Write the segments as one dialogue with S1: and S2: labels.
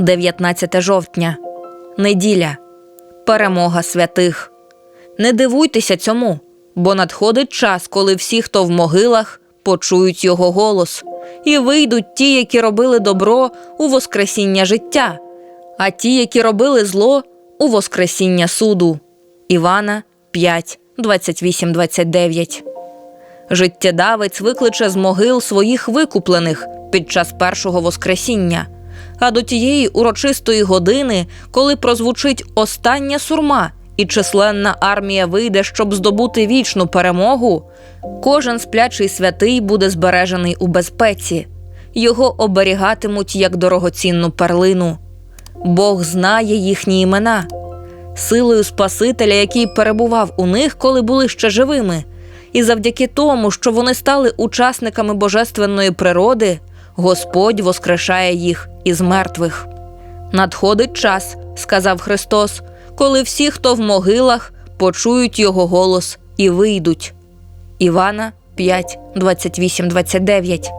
S1: 19 жовтня. Неділя. Перемога святих. Не дивуйтеся цьому, бо надходить час, коли всі, хто в могилах, почують його голос, і вийдуть ті, які робили добро у Воскресіння життя, а ті, які робили зло у Воскресіння суду. Івана 5, 28, 29. Життєдавець викличе з могил своїх викуплених під час першого Воскресіння. А до тієї урочистої години, коли прозвучить остання сурма і численна армія вийде, щоб здобути вічну перемогу, кожен сплячий святий буде збережений у безпеці, його оберігатимуть як дорогоцінну перлину. Бог знає їхні імена. Силою Спасителя, який перебував у них, коли були ще живими, і завдяки тому, що вони стали учасниками божественної природи, Господь воскрешає їх із мертвих. Надходить час, сказав Христос, коли всі, хто в могилах, почують його голос і вийдуть. Івана 5, 28, 29.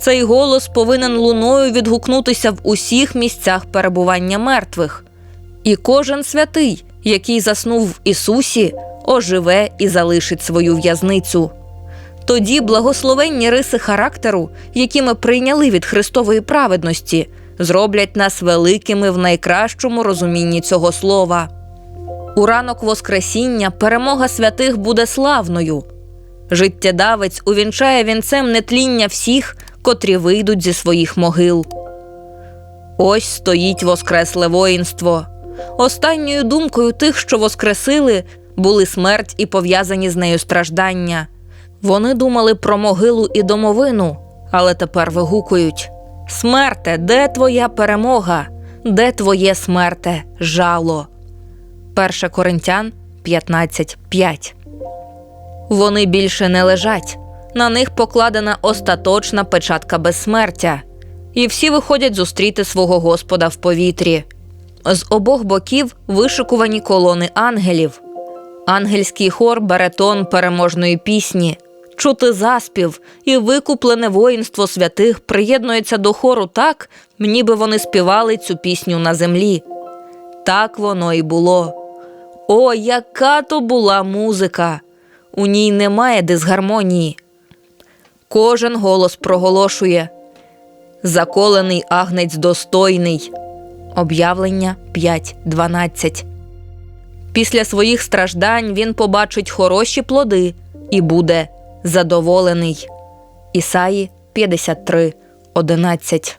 S1: Цей голос повинен луною відгукнутися в усіх місцях перебування мертвих. І кожен святий, який заснув в Ісусі, оживе і залишить свою в'язницю. Тоді благословенні риси характеру, які ми прийняли від Христової праведності, зроблять нас великими в найкращому розумінні цього слова. У ранок Воскресіння перемога святих буде славною. Життєдавець увінчає вінцем нетління всіх, котрі вийдуть зі своїх могил. Ось стоїть воскресле воїнство. Останньою думкою тих, що воскресили, були смерть і пов'язані з нею страждання. Вони думали про могилу і домовину, але тепер вигукують: Смерте, де твоя перемога? Де твоє смерте жало? 1 Коринтян 15.5 Вони більше не лежать. На них покладена остаточна печатка безсмертя, і всі виходять зустріти свого Господа в повітрі. З обох боків вишикувані колони ангелів. Ангельський хор бере переможної пісні. Чути заспів і викуплене воїнство святих приєднується до хору так, ніби вони співали цю пісню на землі. Так воно і було. О, яка то була музика! У ній немає дисгармонії. Кожен голос проголошує Заколений агнець достойний. Об'явлення 5.12 Після своїх страждань він побачить хороші плоди і буде задоволений. Ісаї 53.11